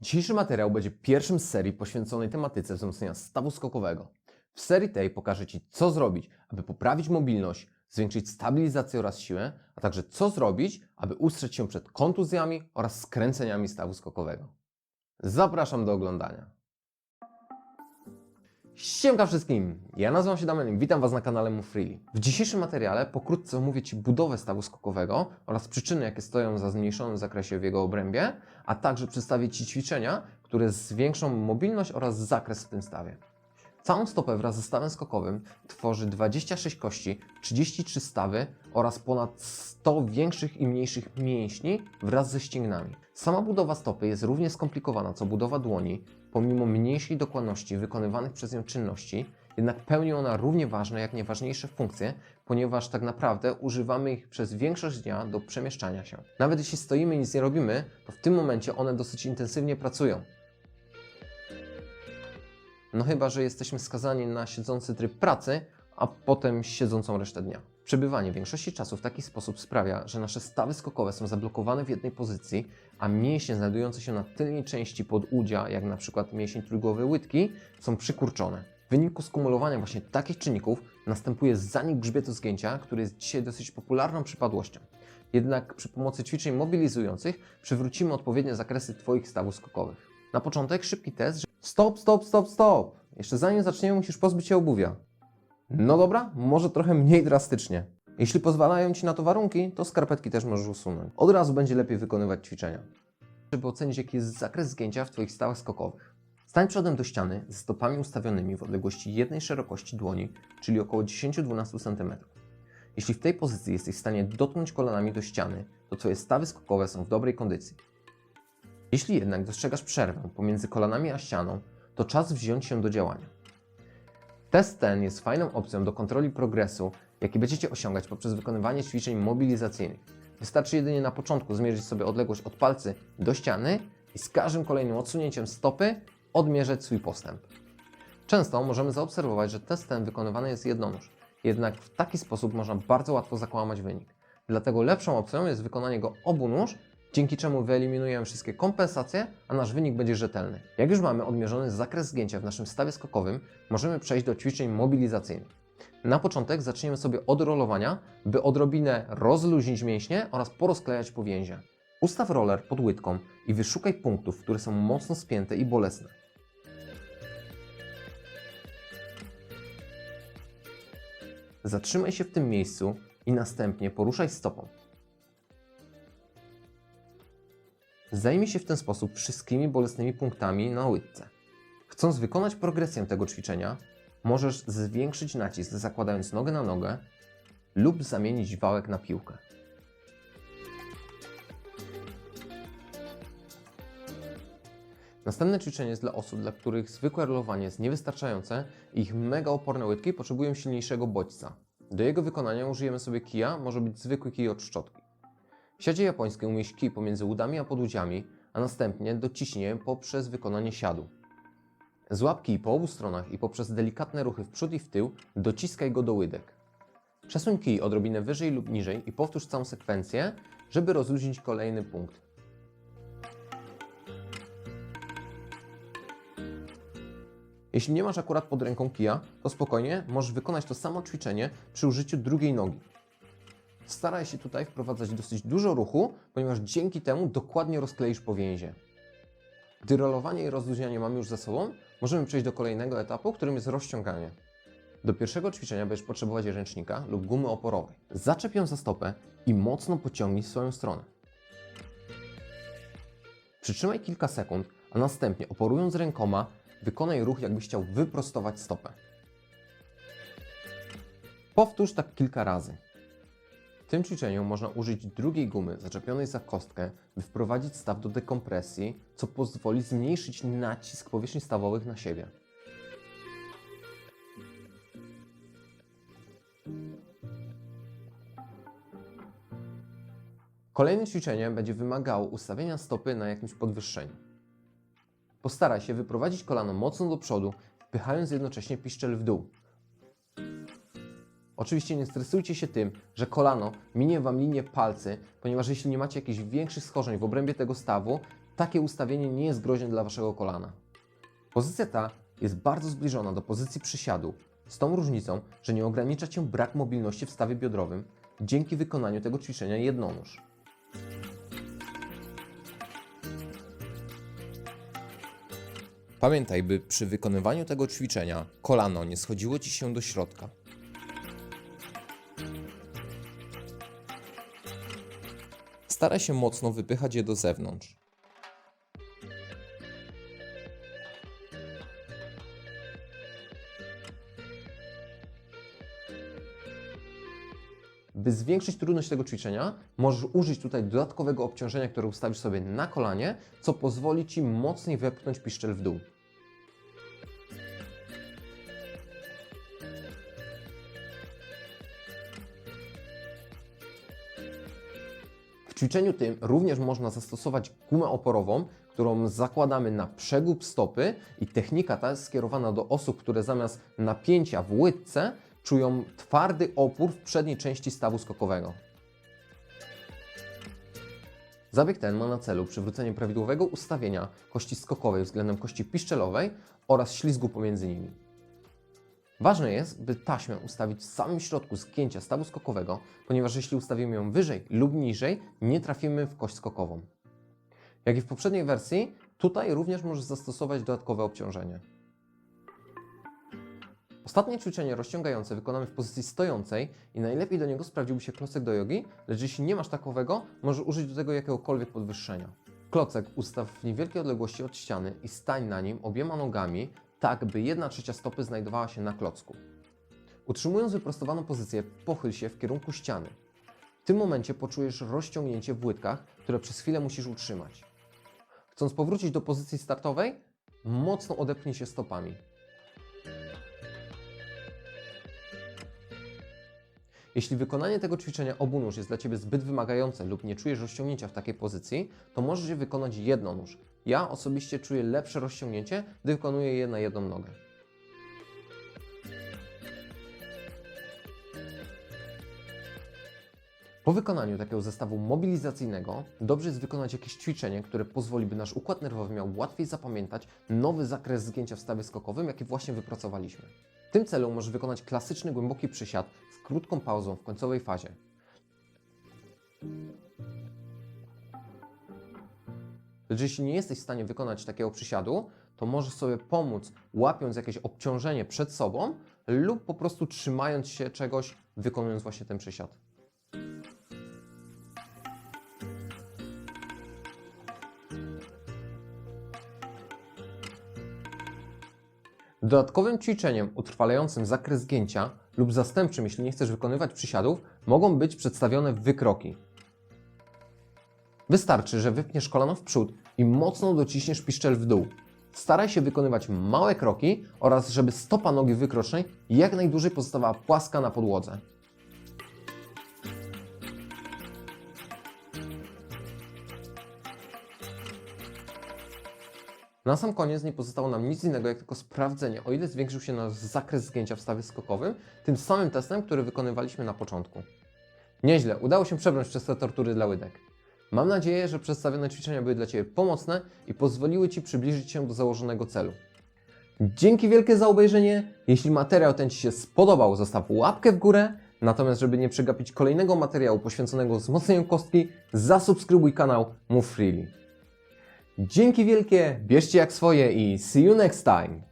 Dzisiejszy materiał będzie pierwszym z serii poświęconej tematyce wzmocnienia stawu skokowego. W serii tej pokażę Ci, co zrobić, aby poprawić mobilność, zwiększyć stabilizację oraz siłę, a także co zrobić, aby ustrzec się przed kontuzjami oraz skręceniami stawu skokowego. Zapraszam do oglądania. Siemka wszystkim! Ja nazywam się Damian witam Was na kanale Move Freely. W dzisiejszym materiale pokrótce omówię Ci budowę stawu skokowego oraz przyczyny, jakie stoją za zmniejszonym zakresie w jego obrębie, a także przedstawię Ci ćwiczenia, które zwiększą mobilność oraz zakres w tym stawie. Całą stopę wraz ze stawem skokowym tworzy 26 kości, 33 stawy oraz ponad 100 większych i mniejszych mięśni wraz ze ścięgnami. Sama budowa stopy jest równie skomplikowana co budowa dłoni, pomimo mniejszej dokładności wykonywanych przez nią czynności, jednak pełni ona równie ważne jak nieważniejsze funkcje, ponieważ tak naprawdę używamy ich przez większość dnia do przemieszczania się. Nawet jeśli stoimy i nic nie robimy, to w tym momencie one dosyć intensywnie pracują. No chyba, że jesteśmy skazani na siedzący tryb pracy, a potem siedzącą resztę dnia. Przebywanie większości czasu w taki sposób sprawia, że nasze stawy skokowe są zablokowane w jednej pozycji, a mięśnie znajdujące się na tylnej części podudzia, jak na przykład mięsień trójgłowy łydki, są przykurczone. W wyniku skumulowania właśnie takich czynników następuje zanik grzbietu zgięcia, który jest dzisiaj dosyć popularną przypadłością. Jednak przy pomocy ćwiczeń mobilizujących przywrócimy odpowiednie zakresy Twoich stawów skokowych. Na początek szybki test. Stop, stop, stop, stop! Jeszcze zanim zaczniemy, musisz pozbyć się obuwia. No dobra, może trochę mniej drastycznie. Jeśli pozwalają Ci na to warunki, to skarpetki też możesz usunąć. Od razu będzie lepiej wykonywać ćwiczenia. Żeby ocenić, jaki jest zakres zgięcia w Twoich stawach skokowych. Stań przodem do ściany z stopami ustawionymi w odległości jednej szerokości dłoni, czyli około 10-12 cm. Jeśli w tej pozycji jesteś w stanie dotknąć kolanami do ściany, to Twoje stawy skokowe są w dobrej kondycji. Jeśli jednak dostrzegasz przerwę pomiędzy kolanami a ścianą, to czas wziąć się do działania. Test ten jest fajną opcją do kontroli progresu, jaki będziecie osiągać poprzez wykonywanie ćwiczeń mobilizacyjnych. Wystarczy jedynie na początku zmierzyć sobie odległość od palcy do ściany i z każdym kolejnym odsunięciem stopy odmierzać swój postęp. Często możemy zaobserwować, że test ten wykonywany jest jednonóż, jednak w taki sposób można bardzo łatwo zakłamać wynik. Dlatego lepszą opcją jest wykonanie go obu nóż, dzięki czemu wyeliminujemy wszystkie kompensacje, a nasz wynik będzie rzetelny. Jak już mamy odmierzony zakres zgięcia w naszym stawie skokowym, możemy przejść do ćwiczeń mobilizacyjnych. Na początek zaczniemy sobie od rolowania, by odrobinę rozluźnić mięśnie oraz porozklejać powięzie. Ustaw roller pod łydką i wyszukaj punktów, które są mocno spięte i bolesne. Zatrzymaj się w tym miejscu i następnie poruszaj stopą. Zajmij się w ten sposób wszystkimi bolesnymi punktami na łydce. Chcąc wykonać progresję tego ćwiczenia, możesz zwiększyć nacisk zakładając nogę na nogę lub zamienić wałek na piłkę. Następne ćwiczenie jest dla osób, dla których zwykłe rolowanie jest niewystarczające i ich mega oporne łydki potrzebują silniejszego bodźca. Do jego wykonania użyjemy sobie kija, może być zwykły kij od szczotki. Siadzie japońskiej umieść kij pomiędzy udami a podudziami, a następnie dociśnij je poprzez wykonanie siadu. Złap kij po obu stronach i poprzez delikatne ruchy w przód i w tył dociskaj go do łydek. Przesuń kij odrobinę wyżej lub niżej i powtórz całą sekwencję, żeby rozluźnić kolejny punkt. Jeśli nie masz akurat pod ręką kija, to spokojnie możesz wykonać to samo ćwiczenie przy użyciu drugiej nogi. Staraj się tutaj wprowadzać dosyć dużo ruchu, ponieważ dzięki temu dokładnie rozkleisz powięzie. Gdy rolowanie i rozluźnianie mamy już za sobą, możemy przejść do kolejnego etapu, którym jest rozciąganie. Do pierwszego ćwiczenia będziesz potrzebować ręcznika lub gumy oporowej. Zaczep ją za stopę i mocno pociągnij w swoją stronę. Przytrzymaj kilka sekund, a następnie oporując rękoma, wykonaj ruch jakbyś chciał wyprostować stopę. Powtórz tak kilka razy. Tym ćwiczeniu można użyć drugiej gumy zaczepionej za kostkę, by wprowadzić staw do dekompresji, co pozwoli zmniejszyć nacisk powierzchni stawowych na siebie. Kolejne ćwiczenie będzie wymagało ustawienia stopy na jakimś podwyższeniu. Postaraj się wyprowadzić kolano mocno do przodu, wpychając jednocześnie piszczel w dół. Oczywiście nie stresujcie się tym, że kolano minie Wam linię palcy, ponieważ jeśli nie macie jakichś większych schorzeń w obrębie tego stawu, takie ustawienie nie jest groźne dla Waszego kolana. Pozycja ta jest bardzo zbliżona do pozycji przysiadu, z tą różnicą, że nie ogranicza Cię brak mobilności w stawie biodrowym dzięki wykonaniu tego ćwiczenia jednonóż. Pamiętaj, by przy wykonywaniu tego ćwiczenia kolano nie schodziło Ci się do środka. Staraj się mocno wypychać je do zewnątrz. By zwiększyć trudność tego ćwiczenia, możesz użyć tutaj dodatkowego obciążenia, które ustawisz sobie na kolanie, co pozwoli Ci mocniej wepchnąć piszczel w dół. Ćwiczeniu tym również można zastosować gumę oporową, którą zakładamy na przegub stopy i technika ta jest skierowana do osób, które zamiast napięcia w łydce czują twardy opór w przedniej części stawu skokowego. Zabieg ten ma na celu przywrócenie prawidłowego ustawienia kości skokowej względem kości piszczelowej oraz ślizgu pomiędzy nimi. Ważne jest, by taśmę ustawić w samym środku zgięcia stawu skokowego, ponieważ jeśli ustawimy ją wyżej lub niżej, nie trafimy w kość skokową. Jak i w poprzedniej wersji, tutaj również możesz zastosować dodatkowe obciążenie. Ostatnie ćwiczenie rozciągające wykonamy w pozycji stojącej i najlepiej do niego sprawdziłby się klocek do jogi, lecz jeśli nie masz takowego, możesz użyć do tego jakiegokolwiek podwyższenia. Klocek ustaw w niewielkiej odległości od ściany i stań na nim obiema nogami, tak by 1 trzecia stopy znajdowała się na klocku. Utrzymując wyprostowaną pozycję, pochyl się w kierunku ściany. W tym momencie poczujesz rozciągnięcie w łydkach, które przez chwilę musisz utrzymać. Chcąc powrócić do pozycji startowej, mocno odepnij się stopami. Jeśli wykonanie tego ćwiczenia obu nóż jest dla Ciebie zbyt wymagające lub nie czujesz rozciągnięcia w takiej pozycji, to możesz je wykonać jednonóż. Ja osobiście czuję lepsze rozciągnięcie, gdy wykonuję je na jedną nogę. Po wykonaniu takiego zestawu mobilizacyjnego dobrze jest wykonać jakieś ćwiczenie, które pozwoli, by nasz układ nerwowy miał łatwiej zapamiętać nowy zakres zgięcia w stawie skokowym, jaki właśnie wypracowaliśmy. W tym celu możesz wykonać klasyczny głęboki przysiad z krótką pauzą w końcowej fazie. Lecz jeśli nie jesteś w stanie wykonać takiego przysiadu, to możesz sobie pomóc łapiąc jakieś obciążenie przed sobą lub po prostu trzymając się czegoś, wykonując właśnie ten przysiad. Dodatkowym ćwiczeniem utrwalającym zakres zgięcia lub zastępczym, jeśli nie chcesz wykonywać przysiadów, mogą być przedstawione wykroki. Wystarczy, że wypniesz kolano w przód i mocno dociśniesz piszczel w dół. Staraj się wykonywać małe kroki oraz żeby stopa nogi wykrocznej jak najdłużej pozostawała płaska na podłodze. Na sam koniec nie pozostało nam nic innego, jak tylko sprawdzenie, o ile zwiększył się nasz zakres zgięcia w stawie skokowym, tym samym testem, który wykonywaliśmy na początku. Nieźle, udało się przebrnąć przez te tortury dla łydek. Mam nadzieję, że przedstawione ćwiczenia były dla Ciebie pomocne i pozwoliły Ci przybliżyć się do założonego celu. Dzięki wielkie za obejrzenie. Jeśli materiał ten Ci się spodobał, zostaw łapkę w górę. Natomiast, żeby nie przegapić kolejnego materiału poświęconego wzmocnieniu kostki, zasubskrybuj kanał Move Freely. Dzięki wielkie, bierzcie jak swoje i see you next time!